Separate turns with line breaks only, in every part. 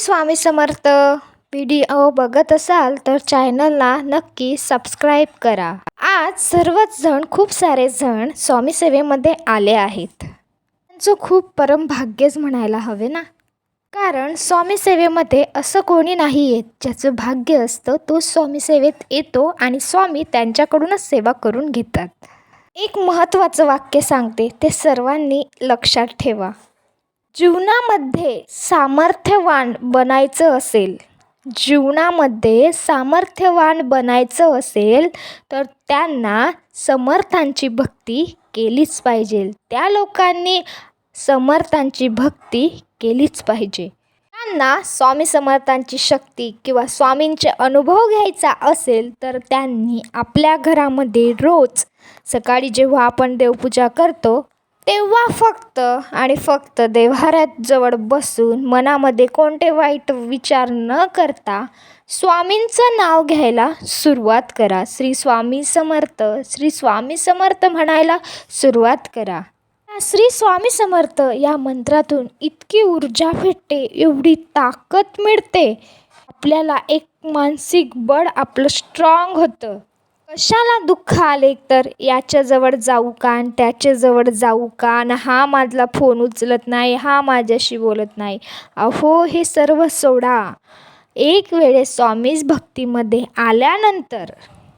Swami Samarth video बघत असाल तर चॅनलला नक्की सबस्क्राईब करा. आज सर्वच जण खूप सारे जण स्वामी सेवेमध्ये आले आहेत. त्यांचं खूप परम भाग्यच म्हणायला हवे ना? कारण स्वामी सेवेमध्ये असं कोणी नाही येत ज्याचं भाग्य असतं तो स्वामी सेवेत येतो आणि स्वामी त्यांच्याकडूनच सेवा करून घेतात. एक महत्त्वाचं वाक्य सांगते ते सर्वांनी लक्षात ठेवा. जीवनामध्ये सामर्थ्यवान बनायचं असेल जीवनामध्ये सामर्थ्यवान बनायचं असेल तर त्यांना समर्थांची भक्ती केलीच पाहिजे. त्या लोकांनी समर्थांची भक्ती केलीच पाहिजे. त्यांना स्वामी समर्थांची शक्ती किंवा स्वामींचे अनुभव घ्यायचा असेल तर त्यांनी आपल्या घरामध्ये रोज सकाळी जेव्हा आपण देवपूजा करतो तेव्हा फक्त आणि फक्त देव्हाऱ्याजवळ बसून मनामध्ये कोणते वाईट विचार न करता स्वामींचं नाव घ्यायला सुरुवात करा. श्री स्वामी समर्थ श्री स्वामी समर्थ म्हणायला सुरुवात करा. श्री स्वामी समर्थ या मंत्रातून इतकी ऊर्जा भेटते एवढी ताकद मिळते. आपल्याला एक मानसिक बळ आपलं स्ट्रॉंग होतं. कशाला दुःख आले तर याच्याजवळ जाऊ का आणि त्याच्याजवळ जाऊ का? आणि हा माझा फोन उचलत नाही हा माझ्याशी बोलत नाही. अहो हे सर्व सोडा. एक वेळेस स्वामीच भक्तीमध्ये आल्यानंतर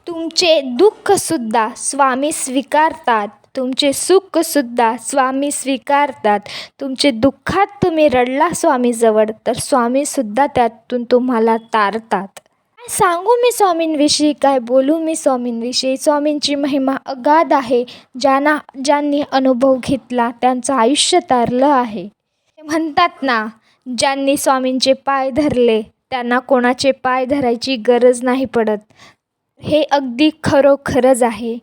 तुमचे दुःखसुद्धा स्वामी स्वीकारतात. तुमचे सुखसुद्धा स्वामी स्वीकारतात. तुमचे दुःखात तुम्ही रडला स्वामीजवळ तर स्वामीसुद्धा त्यातून तुम्हाला तारतात. काय सांगू मी स्वामींविषयी काय बोलू मी स्वामींविषयी? स्वामींची महिमा अगाध आहे ज्यांना ज्यांनी अनुभव घेतला त्यांचं आयुष्य तारलं आहे. ते म्हणतात ना ज्यांनी स्वामींचे पाय धरले त्यांना कोणाचे पाय धरायची गरज नाही पडत. हे अगदी खरोखरच आहे.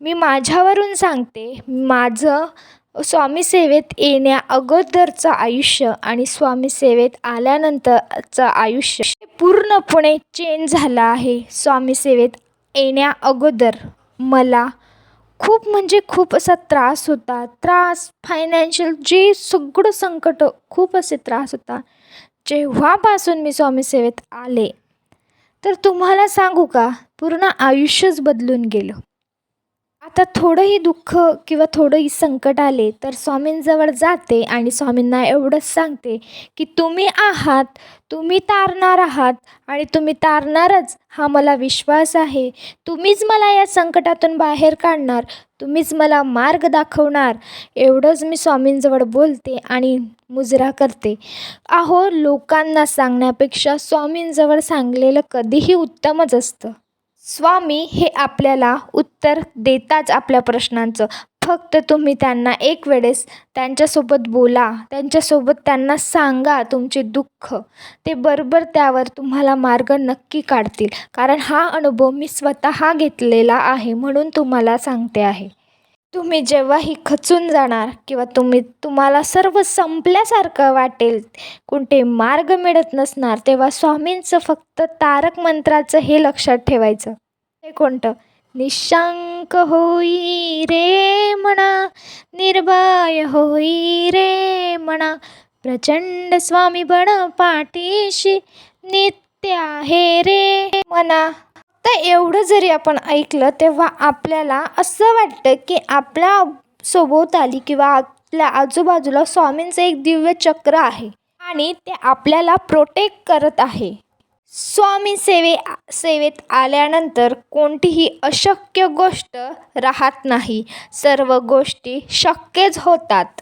मी माझ्यावरून सांगते माझं स्वामीसेवेत येण्या अगोदरचं आयुष्य आणि स्वामी सेवेत आल्यानंतरचं आयुष्य पूर्णपणे चेंज झालं आहे. स्वामी सेवेत येण्या अगोदर मला खूप म्हणजे खूप असा त्रास होता. त्रास फायनान्शियल जे सगळं संकट खूप असे त्रास होता. जेव्हापासून मी स्वामी सेवेत आले तर तुम्हाला सांगू का? पूर्ण आयुष्यच बदलून गेलं. आता थोडंही दुःख किंवा थोडंही संकट आले तर स्वामींजवळ जाते आणि स्वामींना एवढंच सांगते की तुम्ही आहात तुम्ही तारणार आहात आणि तुम्ही तारणारच हा मला विश्वास आहे. तुम्हीच मला या संकटातून बाहेर काढणार तुम्हीच मला मार्ग दाखवणार. एवढंच मी स्वामींजवळ बोलते आणि मुजरा करते. अहो लोकांना सांगण्यापेक्षा स्वामींजवळ सांगलेलं कधीही उत्तमच असतं. स्वामी हे आपल्याला उत्तर देताच आपल्या प्रश्नांचं. फक्त तुम्ही त्यांना एक वेळेस त्यांच्यासोबत बोला त्यांच्यासोबत त्यांना सांगा तुमचे दुःख. ते बरोबर त्यावर तुम्हाला मार्ग नक्की काढतील. कारण हा अनुभव मी स्वतः घेतलेला आहे म्हणून तुम्हाला सांगते आहे. तुम्ही जेव्हाही खचून जाणार किंवा तुम्ही तुम्हाला सर्व संपल्यासारखं वाटेल कोणते मार्ग मिळत नसणार तेव्हा स्वामींचं फक्त तारक मंत्राचं हे लक्षात ठेवायचं. हे कोणतं? निशंक होई रे म्हणा निर्भय होई रे म्हणा प्रचंड स्वामी बण पाठीशी नित्य आहे रे म्हणा आता एवढं जरी आपण ऐकलं तेव्हा आपल्याला असं वाटतं की आपल्या सभोवताली किंवा आपल्या आजूबाजूला स्वामींचं एक दिव्य चक्र आहे आणि ते आपल्याला प्रोटेक्ट करत आहे. स्वामी सेवे सेवेत आल्यानंतर कोणतीही अशक्य गोष्ट राहत नाही. सर्व गोष्टी शक्यच होतात.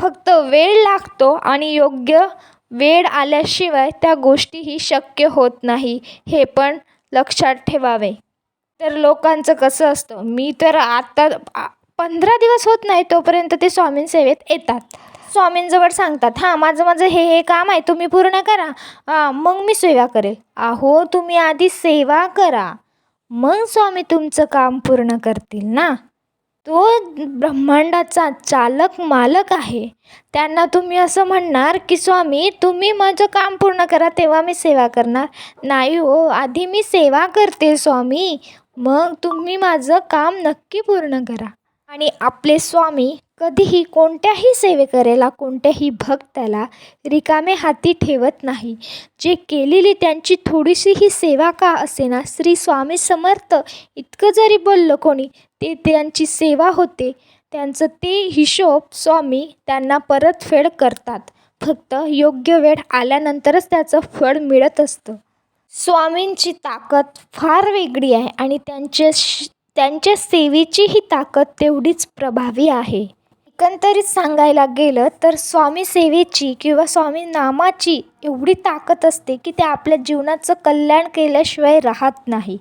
फक्त वेळ लागतो आणि योग्य वेळ आल्याशिवाय त्या गोष्टीही शक्य होत नाही. हे पण लक्षात ठेवावे. तर लोकांचं कसं असतं मी तर आता पंधरा दिवस होत नाही तोपर्यंत ते स्वामीं सेवेत येतात. स्वामींजवळ सांगतात हां माझं माझं हे हे काम आहे तुम्ही पूर्ण करा. हां मग मी सेवा करेल. अहो तुम्ही आधी सेवा करा. मग स्वामी तुमचं काम पूर्ण करतील ना. तो ब्रह्मांडाचा चालक मालक आहे. त्यांना तुम्ही असं म्हणणार की स्वामी तुम्ही माझं काम पूर्ण करा तेव्हा मी सेवा करणार. नाही हो आधी मी सेवा करते स्वामी. मग तुम्ही माझं काम नक्की पूर्ण करा. आणि आपले स्वामी कधीही कोणत्याही सेवेकरेला कोणत्याही भक्ताला रिकामे हाती ठेवत नाही. जे केलेली त्यांची थोडीशीही सेवा का असेना? श्री स्वामी समर्थ. इतकं जरी बोललं कोणी ते त्यांची सेवा होते. त्यांचं ते हिशोब स्वामी त्यांना परतफेड करतात. फक्त योग्य वेळ आल्यानंतरच त्याचं फळ मिळत असतं. स्वामींची ताकद फार वेगळी आहे आणि त्यांच्या श त्यांच्या सेवेचीही ताकद तेवढीच प्रभावी आहे. एकंदरीत सांगायला गेलं तर स्वामी सेवेची किंवा स्वामी नामाची एवढी ताकद असते की ते आपल्या जीवनाचं कल्याण केल्याशिवाय राहत नाही.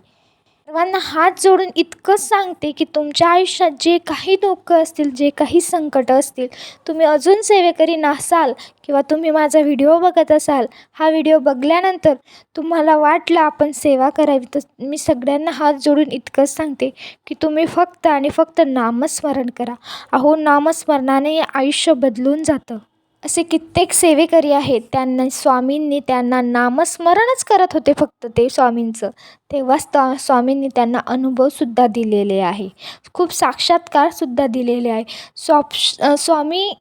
सर्वांना हात जोडून इतकंच सांगते की तुमच्या आयुष्यात जे काही दुःखं असतील जे काही संकटं असतील तुम्ही अजून सेवेकरी नसाल किंवा तुम्ही माझा व्हिडिओ बघत असाल हा व्हिडिओ बघल्यानंतर तुम्हाला वाटलं आपण सेवा करावी तर मी सगळ्यांना हात जोडून इतकंच सांगते की तुम्ही फक्त आणि फक्त नामस्मरण करा. अहो नामस्मरणाने आयुष्य बदलून जातं. असे कित्येक सेवेकरी आहेत त्यांना स्वामींनी त्यांना नामस्मरणच करत होते फक्त ते स्वामींचं. तेव्हाच त स्वामींनी त्यांना अनुभवसुद्धा दिलेले आहे. खूप साक्षात्कारसुद्धा दिलेले आहे. स्वाप स्वामी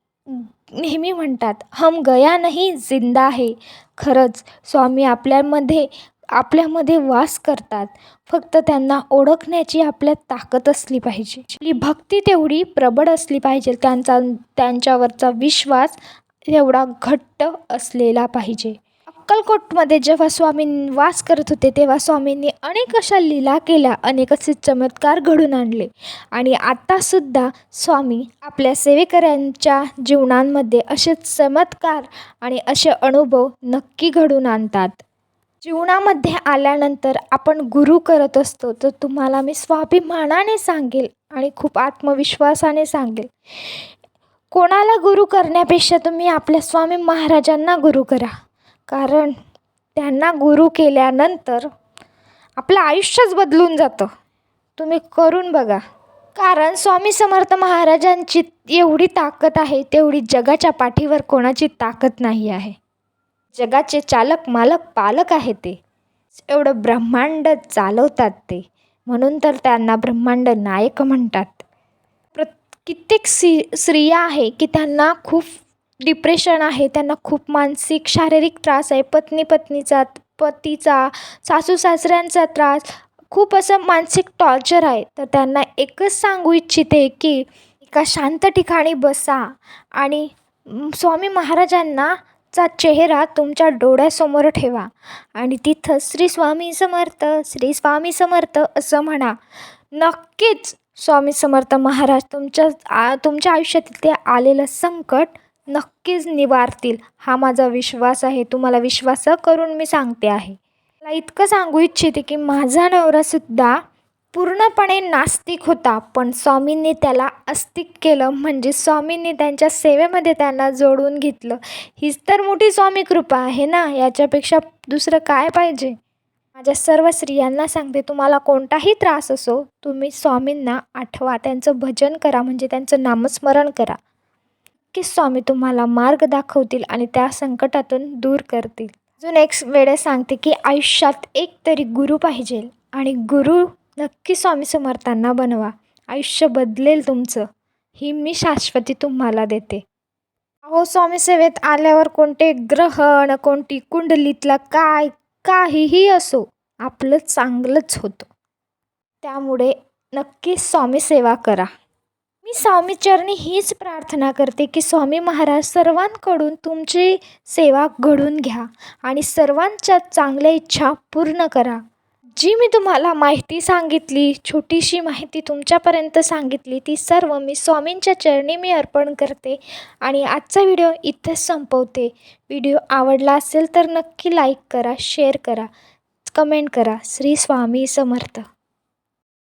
नेहमी म्हणतात हम गया नाही जिंदा आहे खरंच स्वामी आपल्यामध्ये आपल्यामध्ये वास करतात. फक्त त्यांना ओळखण्याची आपल्यात ताकद असली पाहिजे. आपली भक्ती तेवढी प्रबळ असली पाहिजे. त्यांचा त्यांच्यावरचा विश्वास एवढा घट्ट असलेला पाहिजे. अक्कलकोटमध्ये जेव्हा स्वामी वास करत होते तेव्हा स्वामींनी अनेक अशा लीला केल्या अनेक असे चमत्कार घडून आणले. आणि आत्तासुद्धा स्वामी आपल्या सेवेकऱ्यांच्या जीवनांमध्ये असे चमत्कार आणि असे अनुभव नक्की घडून आणतात. जीवनामध्ये आल्यानंतर आपण गुरु करत असतो तर तुम्हाला मी स्वाभिमानाने सांगेल आणि खूप आत्मविश्वासाने सांगेल. कोणाला गुरु करण्यापेक्षा तुम्ही आपल्या स्वामी महाराजांना गुरु करा. कारण त्यांना गुरु केल्यानंतर आपलं आयुष्यच बदलून जातं. तुम्ही करून बघा. कारण स्वामी समर्थ महाराजांची एवढी ताकद आहे तेवढी जगाच्या पाठीवर कोणाची ताकद नाही आहे. जगाचे चालक मालक पालक आहे ते. एवढं ब्रह्मांड चालवतात ते. म्हणून तर त्यांना ब्रह्मांड नायक म्हणतात. कित्येक सी स्त्रिया आहे की त्यांना खूप डिप्रेशन आहे त्यांना खूप मानसिक शारीरिक त्रास आहे पत्नी पत्नीचा पतीचा सासू सासऱ्यांचा त्रास खूप असं मानसिक टॉर्चर आहे. तर त्यांना एकच सांगू इच्छिते की एका शांत ठिकाणी बसा आणि स्वामी महाराजांना चा चेहरा तुमच्या डोळ्यासमोर ठेवा आणि तिथं श्री स्वामी समर्थ श्री स्वामी समर्थ असं म्हणा. नक्कीच स्वामी समर्थ महाराज तुमच्या आ तुमच्या आयुष्यातील ते आलेलं संकट नक्कीच निवारतील. हा माझा विश्वास आहे. तुम्हाला विश्वास करून मी सांगते आहे. मला इतकं सांगू इच्छिते की माझा नवरासुद्धा पूर्णपणे नास्तिक होता पण स्वामींनी त्याला आस्तिक केलं. म्हणजे स्वामींनी त्यांच्या सेवेमध्ये त्यांना जोडून घेतलं. हीच तर मोठी स्वामी कृपा आहे ना? याच्यापेक्षा दुसरं काय पाहिजे? माझ्या सर्व स्त्रियांना सांगते तुम्हाला कोणताही त्रास असो तुम्ही स्वामींना आठवा त्यांचं भजन करा म्हणजे त्यांचं नामस्मरण करा. की स्वामी तुम्हाला मार्ग दाखवतील आणि त्या संकटातून दूर करतील. अजून एक वेळेस सांगते की आयुष्यात एक तरी गुरु पाहिजे आणि गुरु नक्की स्वामी समर्थांना बनवा. आयुष्य बदलेल तुमचं ही मी शाश्वती तुम्हाला देते. अहो स्वामी सेवेत आल्यावर कोणते ग्रहण कोणती कुंडलीतला काय काहीही असो आपलं चांगलंच होतं. त्यामुळे नक्कीच स्वामी सेवा करा. मी स्वामीचरणी हीच प्रार्थना करते की स्वामी महाराज सर्वांकडून तुमची सेवा घडून घ्या आणि सर्वांच्या चांगल्या इच्छा पूर्ण करा. जी मी तुम्हाला माहिती सांगितली छोटीशी माहिती तुमच्यापर्यंत सांगितली ती सर्व मी स्वामींच्या चरणी मी अर्पण करते आणि आजचा व्हिडिओ इथेच संपवते. व्हिडिओ आवडला असेल तर नक्की लाईक करा शेअर करा कमेंट करा. श्री स्वामी समर्थ.